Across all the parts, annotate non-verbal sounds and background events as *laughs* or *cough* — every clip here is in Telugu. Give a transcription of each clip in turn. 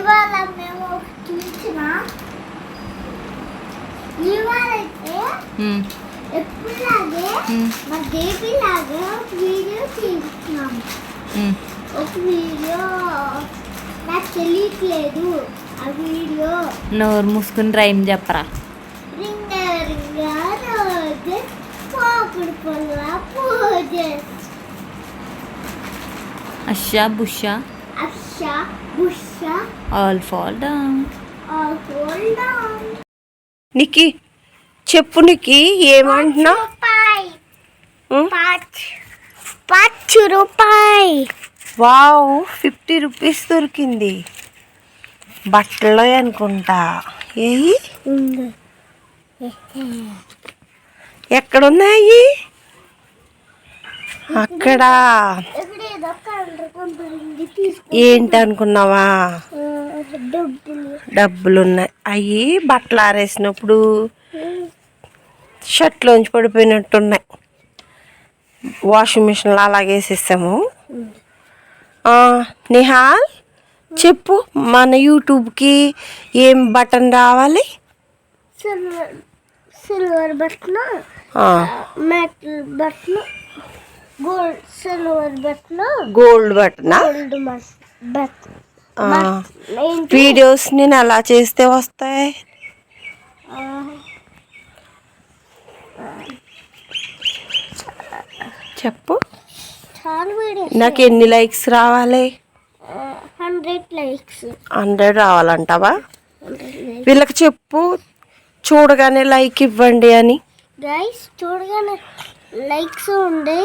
ఇవాళ మేము చూసిన ఇవాళ అయితే ఉమ్, ఎప్పుడులాగే ఉమ్, మా దేవి లాగా ఒక వీడియో తీస్తున్నాం ఉమ్. ఒక వీడియో నాకు తెలియట్లేదు ఆ వీడియో నోరు మూసుకుని రైమ్ చెప్పరా రింగ రింగ రోజు పాకుడు పొల్ల పూజ అషా బుషా అక్ష బుష all fall down all hold on నికి చెప్పు నికి ఏమంటున్నా రూపాయి? పాచ్ పాచ్ రూపాయి వావ్ ఫిఫ్టీ రూపీస్ దొరికింది. బట్టలు అనుకుంటా. ఏయి? ఎక్కడున్నాయి? అక్కడ? ఏంటి అనుకున్నావా డబ్బులు. ఉన్నాయి అవి బట్టలు ఆరేసినప్పుడు షర్ట్లోంచి పడిపోయినట్టున్నాయి. వాషింగ్ మిషన్లో అలాగే వేసేసాము. నిహాల్ చెప్పు మన యూట్యూబ్కి ఏం బటన్ రావాలి? సిల్వర్ ఆ, మెటల్ బట్టలు గోల్డ్ సిల్వర్ గోల్డ్ బటనా గోల్డ్ వీడియోస్ నేను ఎలా చేస్తే వస్తాయి? చెప్పు. నాకు ఎన్ని లైక్స్ రావాలి? Hundred likes. హండ్రెడ్ రావాలంటావా? వీళ్ళకి చెప్పు. చూడగానే లైక్ ఇవ్వండి అని. గైస్ చూడగానే లైక్స్ ఉండే.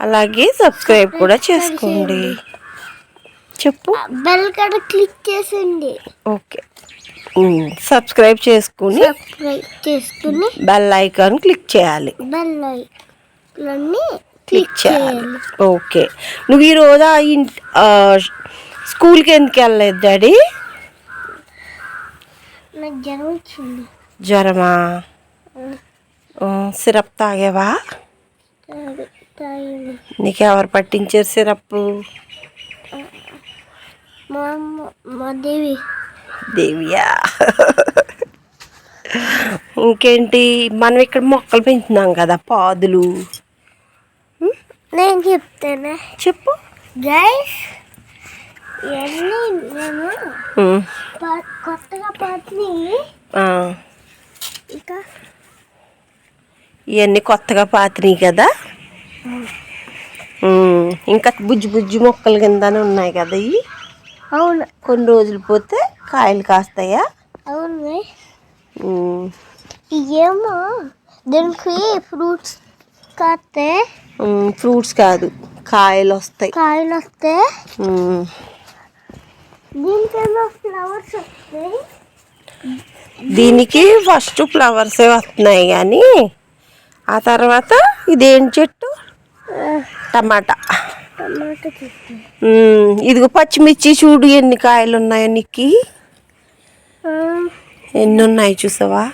అలాగే సబ్స్క్రైబ్ కూడా చేసుకోండి. చెప్పు. బెల్ కడ క్లిక్ చేసింది ఓకే. సబ్స్క్రైబ్ చేసుకుని సబ్స్క్రైబ్ చేసుకుని బెల్ ఐకాన్ క్లిక్ చేయాలి. బెల్ ఐకాన్ని క్లిక్ చేయాలి. ఓకే. నువ్వు ఈరోజు ఆ ఇంట్ ఆ, స్కూల్కి ఎందుకు వెళ్ళలేదు డాడీ? నాకు జ్వరం వచ్చింది. జ్వరమా? సిరప్ తాగేవా? తాగి- తాగింది నీకు ఎవరు పట్టించారు సిరప్ మా దేవి. దేవియా? ఇంకేంటి? మనం ఇక్కడ మొక్కలు పెంచుతున్నాం కదా పాదులు. నేను చెప్తాను? చెప్పు. గైస్ ఇవన్నీ మేము కొత్తగా పాతిని ఇంకా ఇవన్నీ కొత్తగా పాతినాయి కదా? ఇంకా బుజ్జి బుజ్జి మొక్కలు కిందనే ఉన్నాయి కదా ఇవి? అవును. కొన్ని రోజులు పోతే కాయలు కాస్తాయా? అవును. ఇవేమో దీనికి ఫ్రూట్స్ కాస్తే ఫ్రూట్స్ కాదు కాయలు వస్తాయి. కాయలు వస్తే దీనికేమో ఫ్లవర్స్ వస్తాయి. దీనికి ఫస్ట్ ఫ్లవర్సే వస్తున్నాయి కానీ ఆ తర్వాత ఇదేం చెట్టు? టమాటా. ఇదిగో పచ్చిమిర్చి చూడు ఎన్ని కాయలు ఉన్నాయో నీకు. ఎన్ని ఉన్నాయి చూసావా?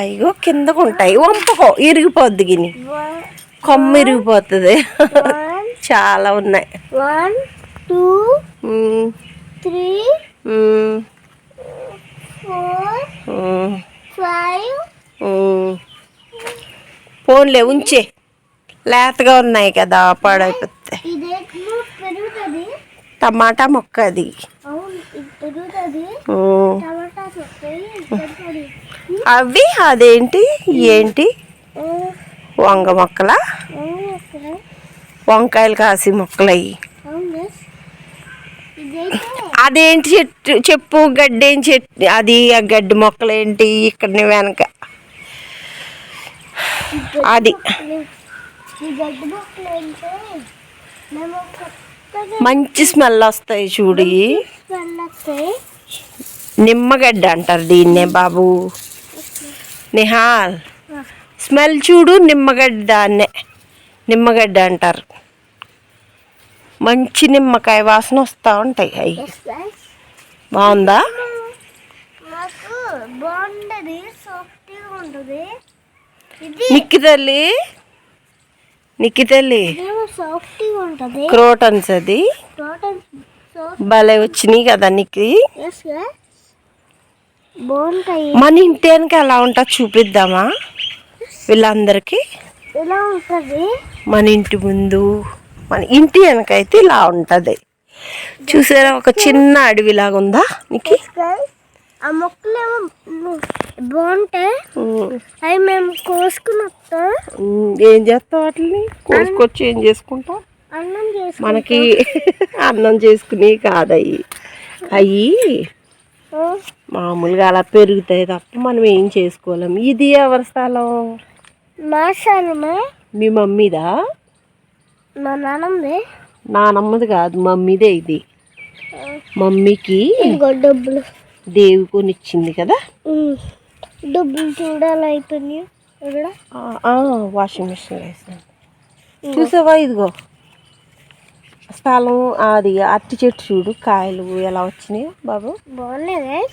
అయ్యో కిందకు ఉంటాయి వంపకో ఇరిగిపోద్ది గిని కొమ్మ ఇరిగిపోతుంది. చాలా ఉన్నాయి. One two three four five. పోన్లే ఉంచే. లేతగా ఉన్నాయి కదా పాడైపోతాయి టమాటా మొక్క అది అవి అదేంటి ఏంటి? వంగ మొక్కల? వంకాయలు కాసి మొక్కలు అయ్యి అవును ఇదైతే అదేంటి చెట్టు చెప్పు గడ్డేం చెట్టు అది ఆ గడ్డి మొక్కలు ఏంటి ఇక్కడ వెనక అది. మంచి స్మెల్ వస్తాయి చూడు. నిమ్మగడ్డ అంటారు దీన్నే బాబు. నిహాల్ స్మెల్ చూడు నిమ్మగడ్డ దాన్నే నిమ్మగడ్డ అంటారు. మంచి నిమ్మకాయ వాసన వస్తూ ఉంటాయి. అవి బాగుందా? నాకు నిక్కి తల్లి. నిక్కి తల్లి. క్రోటన్స్ అది. భలే వచ్చినాయి కదా నీకు మన ఇంటి వెనక ఎలా ఉంటా చూపిద్దామా? వీళ్ళందరికీ. మన ఇంటి ముందు మన ఇంటి వెనక అయితే ఇలా ఉంటుంది. చూసారా? ఒక చిన్న అడవిలాగా ఉందా నీకు ఆ మొక్కలేమో బాగుంటాయి అవి మేము కోసుకుని వస్తాం. ఏం చేస్తావు వాటిని? కోసుకొచ్చి ఏం చేసుకుంటాం అన్నం చేసుకుంటాం. మనకి అన్నం చేసుకుని కాదయ్యి. అయ్యి మామూలుగా అలా పెరుగుతాయి తప్ప మనం ఏం చేసుకోలేం. ఇది ఎవరి స్థలం? మాసానమే మీ మమ్మీదా? మా నాన్నమ్మే నానమ్మది కాదు మమ్మీదే ఇది. మమ్మీకి డబ్బులు. దేవి కొనిచ్చింది కదా. డబ్బులు చూడాలి అయిపోయినాయి. వాషింగ్ మిషన్ వేసాను. చూసావా ఇదిగో? స్థలం అది అరటి చెట్టు చూడు కాయలు ఎలా వచ్చినాయో బాబు. బాగున్నాయి?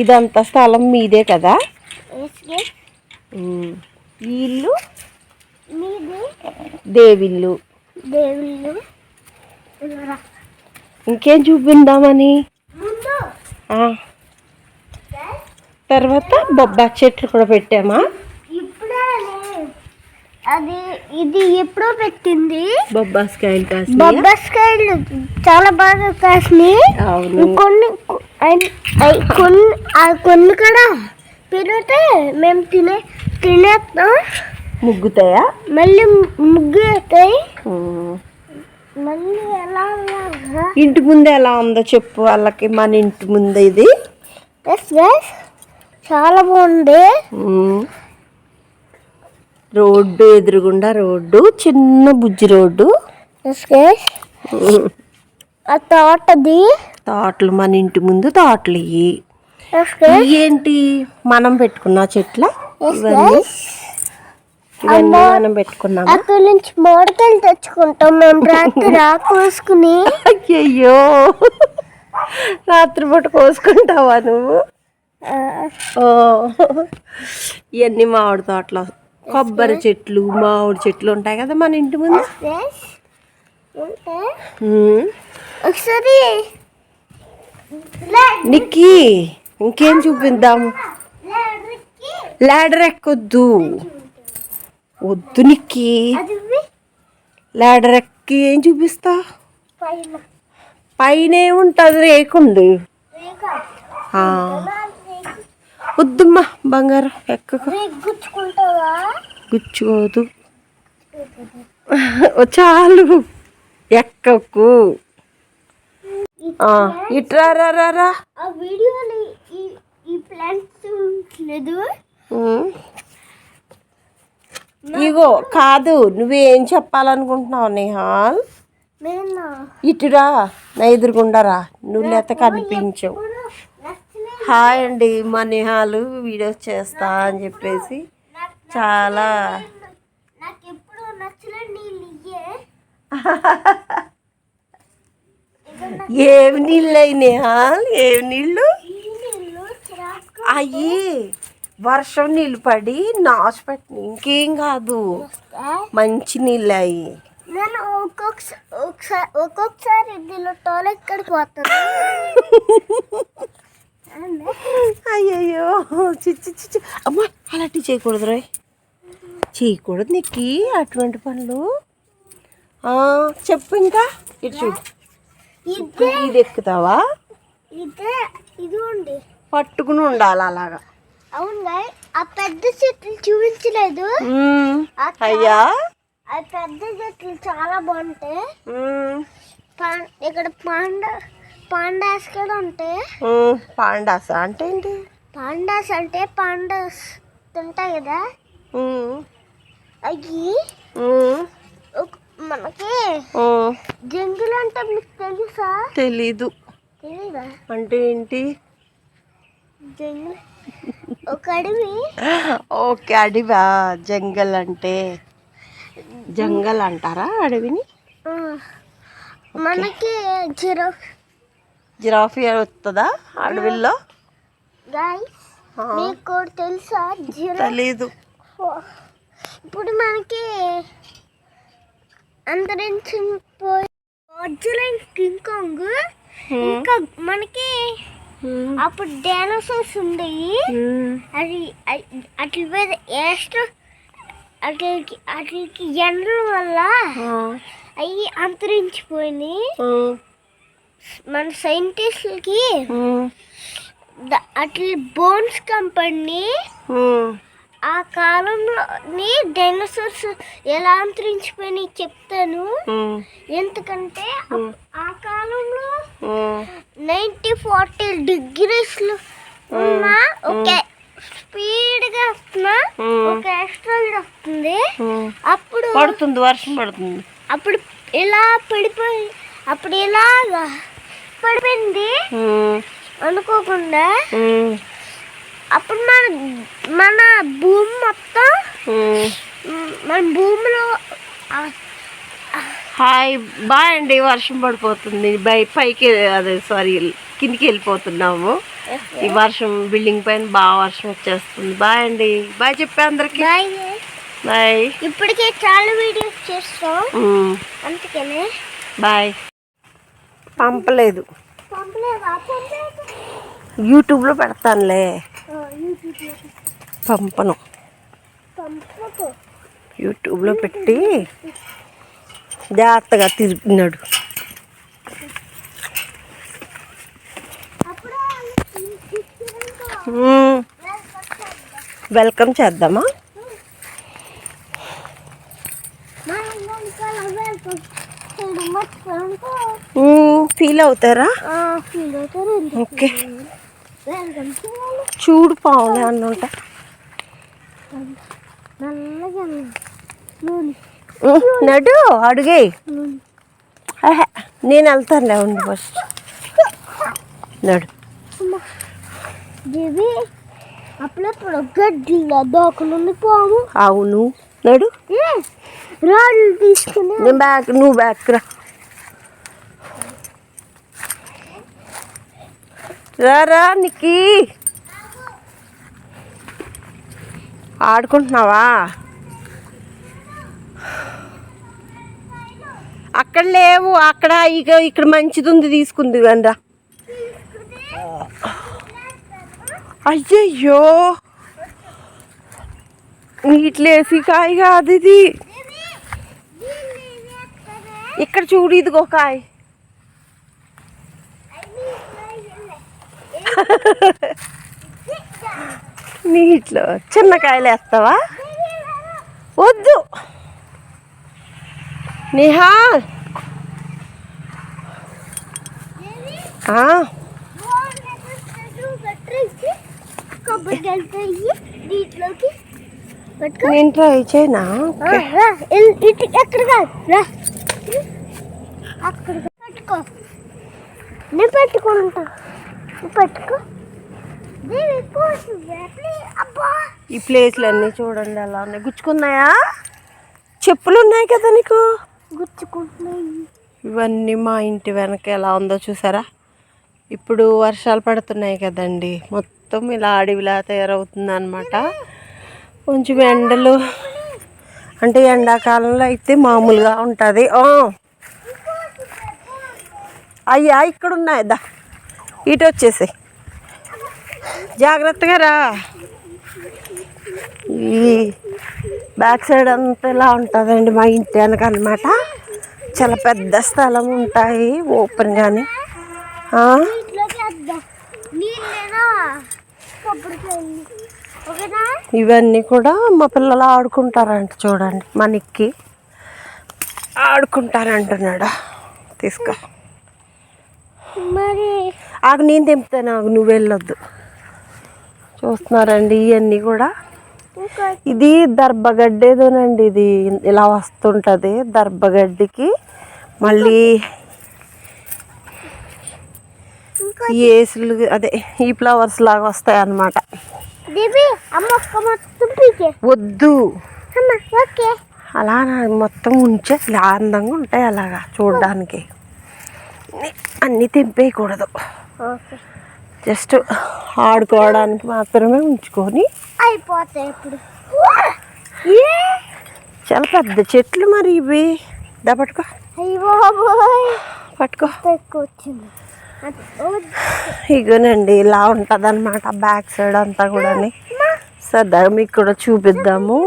ఇదంతా స్థలం మీదే కదా. ఈ ఇల్లు? దేవిల్లు. దేవుళ్ళు ఇలా. ఇంకేం చూపిందామని. తర్వాత బొబ్బాయి చెట్లు కూడా పెట్టామా. అది ఇది ఎప్పుడో పెట్టింది. బొబ్బాస్కాయలు కాసి బొబ్బస్కాయలు చాలా బాగా కాసినాయి. కొన్ని కొన్ని ఆ కొన్ని కూడా పెరిగితే మేము తినే తినేస్తాం. ముగ్గుతాయా? మళ్ళీ ముగ్గు అవుతాయి ఉమ్. మళ్ళీ ఎలా ఉన్నాగా ఇంటి ముందు ఎలా ఉందో చెప్పు వాళ్ళకి మన ఇంటి ముందు ఇది. చాలా బాగుంది. రోడ్డు ఎదురుగుండా రోడ్డు చిన్న బుజ్జి రోడ్డు. ఆ తోటది? తోటలు మన ఇంటి ముందు తోటలు ఇవి ఏంటి మనం పెట్టుకున్న చెట్ల ఇవన్నీ. ఇవన్నీ మనం పెట్టుకున్నామా అక్కడ నుంచి మోడకాయలు తెచ్చుకుంటాం మేము రాత్రి రాకోసుకుని అయ్యయ్యో రాత్రిపూట కోసుకుంటావా నువ్వు ఓ ఇవన్నీ మామిడి తోటలు కొబ్బరి చెట్లు మామిడి చెట్లు ఉంటాయి కదా మన ఇంటి ముందు. ఒకసారి నిక్కి ఇంకేం చూపిద్దాం లేడర్కి లాడర్ ఎక్కొద్దు వద్దు నిక్కి అది ఇవ్వి. లాడర్ ఎక్కి ఏం చూపిస్తా? పైన. ఏముంటుంది రేకుండు? వద్దమ్మా బంగారం గుచ్చుకుంటావా? గుచ్చుకోదు. *laughs* చాలు ఎక్కకు. ఆ, ఇట్రా రా రా రా. ఆ వీడియోని ఈ ఈ ప్లాంట్స్ లేదు. ఇగో కాదు నువ్వేం చెప్పాలనుకుంటున్నావు నిహాల్ ఇటురా నా ఎదురుగుండరా నువ్వు లేత కనిపించవు. హాయ్ అండి మా నిహాలు వీడియోస్ చేస్తా అని చెప్పేసి చాలా *laughs* ఏమి నీళ్ళు అయి నిహాల్? ఏమి నీళ్ళు? అయ్యి. వర్షం నీళ్ళు పడి నాశపెట్టి ఇంకేం కాదు. మంచి నీళ్ళు అయ్యి నేను ఒక్కొక్కసారి ఒకసారి ఒక్కొక్కసారి దీనిలో టాయిలెట్ కడికి పోతాను. అయ్యయ్యో చిచ్చి చిచ్చి. అమ్మా అలాంటివి చేయకూడదు రాయ్. చేయకూడదు నీకు అటువంటి పనులు. చెప్పు ఇంకా. ఇటు చూడు. ఇదే. ఎక్కుతావా? ఇదే ఇది పట్టుకుని ఉండాలి అలాగా. అవును ఆ పెద్ద చెట్లు చూపించలేదు. అయ్యా? ఆ పెద్ద చెట్లు చాలా బాగుంటాయి. ఇక్కడ పాండ పాండాస్ కూడా ఉంటాయి. పాండాస అంటే ఏంటి? పాండాస్ అంటే పాండాస్ తింటాయి కదా. అవి మనకి. జంగులు అంటే మీకు తెలుసా? తెలీదు. తెలీదా? అంటే ఏంటి? జంగులు ఓకే అడవా? జంగల్ అంటే జంగల్ అంటారా అడవిని? మనకి జీరో జిరాఫీ వస్తుందా ఆ, మీకు తెలుసా తెలీదు. ఇప్పుడు మనకి అంతరించిపోయి కింగ్ కాంగ్. ఇంకా మనకి అప్పుడు డైనోసార్స్ ఉండేవి అది అ- అట్ల మీద ఏస్ట్రో అట్లకి అట్లకి ఎండల వల్ల అవి అంతరించిపోయినాయి. మన సైంటిస్టులకి అట్ల బోన్స్ కంపెనీ ఆ కాలంలోని డైనోసార్స్ ఎలా అంతరించిపోయినాయి చెప్తాను. ఎందుకంటే ఆ కాలంలో నైంటీ ఫార్టీ డిగ్రీస్లో ఉన్న ఒక స్పీడ్గా వస్తున్న ఒక ఎక్స్ట్రాయిడ్ వస్తుంది. అప్పుడు పడుతుంది వర్షం పడుతుంది. అప్పుడు ఇలా పడిపోయి అప్పుడు ఇలాగా పడిపోయింది అనుకోకుండా అప్పుడు మన మన భూమి మొత్తం మన భూమిలో హాయ్ బాయ్ అండి. వర్షం పడిపోతుంది. బై పైకి అదే సారీ కిందికి వెళ్ళిపోతున్నాము. ఈ వర్షం బిల్డింగ్ పైన బాగా వర్షం వచ్చేస్తుంది. బాయ్ అండి. బాయ్ చెప్పే అందరికి. బాయ్. బాయ్. ఇప్పటికే చాలా వీడియోస్ చేస్తాం. అందుకనే. బాయ్. పంపలేదు. పంపలేదా? పంపలేదు. యూట్యూబ్లో పెడతానులే. పంపను. యూట్యూబ్లో పెట్టి జాగ్రత్తగా తిరిగినాడు. వెల్కమ్ చేద్దామా? ఫీల్ అవుతారా. ఓకే. చూడు పావులే అన్నంట. నల్లగా నూనె నడు అడుగే. నూనె వెళ్తానులే ఉండి ఫస్ట్ నడు. అప్పుడప్పుడు గడ్డిలో దోకలుంది పోము అవును. నడు. రాళ్ళు తీసుకుని నేను బ్యాక్ నువ్వు బ్యాక్ రా. రారా నిక్కి. ఆడుకుంటున్నావా? అక్కడ లేవు అక్కడ ఇక ఇక్కడ మంచిది ఉంది తీసుకుంది రా. అయ్యయ్యో. నీట్లేసి కాయ కాదు ఇది. ఇక్కడ చూడు ఇదిగో కాయ. నీటిలో చిన్న కాయలు వేస్తావా? వద్దు. నిహాల్ ఆ, పట్టుకో నేను ట్రై చేయనా? ఎక్కడ అక్కడ పెట్టుకో నేను పెట్టుకుంటా. పట్టుకో. ఈ ప్లేస్లు అన్నీ చూడండి ఎలా ఉన్నాయి. గుచ్చుకున్నాయా? చెప్పులు ఉన్నాయి కదా నీకు? గుచ్చుకుంటున్నాయి. ఇవన్నీ మా ఇంటి వెనక ఎలా ఉందో చూసారా? ఇప్పుడు వర్షాలు పడుతున్నాయి కదండి. మొత్తం ఇలా అడవిలా తయారవుతుంది అనమాట కొంచెం ఎండలు. అంటే ఎండాకాలంలో అయితే మామూలుగా ఉంటుంది. అయ్యా ఇక్కడ ఉన్నాయి దా ఇటు వచ్చేసి జాగ్రత్తగా రా. ఈ బ్యాక్ సైడ్ అంతా ఇలా ఉంటుందండి మా ఇంటి వెనక అనమాట చాలా పెద్ద స్థలం ఉంటాయి ఓపెన్ కానీ ఇవన్నీ కూడా మా పిల్లలు ఆడుకుంటారంట చూడండి మనకి ఆడుకుంటారంటున్నాడు. తీసుకో. మరి ఆగు నేను తెంపుతాను ఆగు నువ్వు వెళ్ళొద్దు. చూస్తున్నారండి ఇవన్నీ కూడా. ఇది దర్భగడ్డేదోనండి ఇది. ఇలా వస్తుంటుంది దర్భగడ్డికి. మళ్ళీ ఏసులు అదే ఈ ఫ్లవర్స్ లాగా వస్తాయి అన్నమాట వద్దు. అలా మొత్తం ఉంచే ఇలా అందంగా ఉంటాయి అలాగా చూడడానికి. అన్నీ తెంపేయకూడదు. ఓకే. జస్ట్ ఆడుకోవడానికి మాత్రమే ఉంచుకొని అయిపోతాయి ఇప్పుడు. చాలా పెద్ద చెట్లు మరి ఇవి. దా పట్టుకో. పట్టుకో. ఇగోనండి ఇలా ఉంటుంది అనమాట బ్యాక్ సైడ్ అంతా కూడా సరదాగా మీకు కూడా చూపిద్దాము.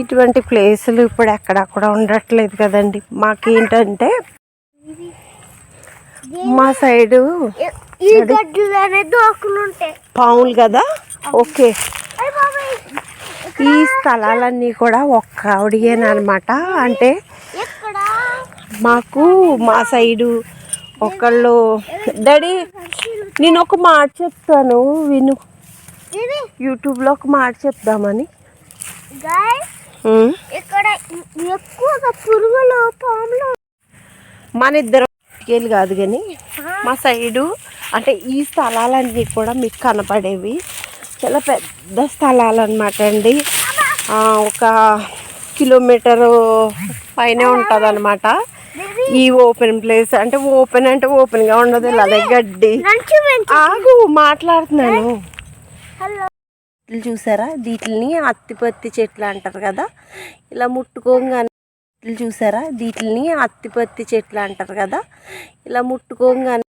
ఇటువంటి ప్లేసులు ఇప్పుడు ఎక్కడ కూడా ఉండట్లేదు కదండి. మాకేంటంటే మా సైడు ఈ- ఈ గడ్డలోనే దోకులు ఉంటాయి పాములు కదా? ఓకే. ఈ స్థలాలన్నీ కూడా ఒక్క ఆవిడయేనమాట అంటే మాకు మా సైడు ఒకళ్ళు డాడీ నేను ఒక మాట చెప్తాను విను. యూట్యూబ్లో ఒక మాట చెప్దామని. ఇక్కడ ఎక్కువగా పురుగులు పాములు? మన ఇద్దరం కాదు కానీ మా సైడు అంటే ఈ స్థలాలన్నీ కూడా మీకు కనపడేవి. చాలా పెద్ద స్థలాలు అనమాట అండి ఒక కిలోమీటరు పైనే ఉంటుంది అనమాట ఈ ఓపెన్ ప్లేస్ అంటే ఓపెన్ అంటే ఓపెన్గా ఉండదు ఇలా అదే గడ్డి. ఆగు మాట్లాడుతున్నాను. చూసారా? వీటిని అత్తిపత్తి చెట్లు అంటారు కదా? ఇలా ముట్టుకోగానే చూసారా? వీటిని అత్తిపత్తి చెట్లు అంటారు కదా? ఇలా ముట్టుకోగానే